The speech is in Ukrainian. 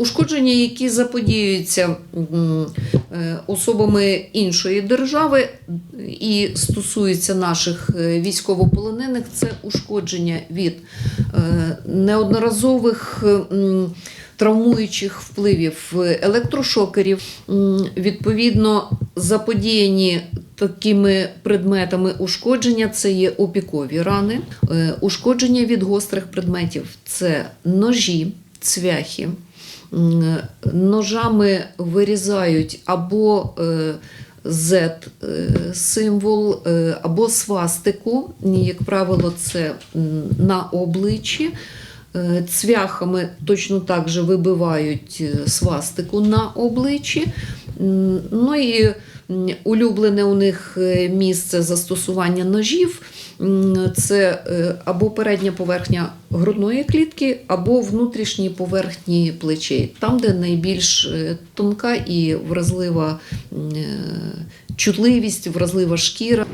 Ушкодження, які заподіюються е, особами іншої держави і стосуються наших е, військовополонених, це ушкодження від е, неодноразових травмуючих впливів електрошокерів, відповідно, заподіяні такими предметами ушкодження це є опікові рани, ушкодження від гострих предметів це ножі, цвяхи. Ножами вирізають або е, Z символ, е, або свастику, як правило, це на обличчі. Е, Цвяхами точно так же вибивають е, свастику на обличчі. Ну і улюблене у них е, місце застосування ножів це е, або передня поверхня грудної клітки, або внутрішні поверхні плечей, там, де найбільш е, тонка і вразлива чутливість, вразлива шкіра.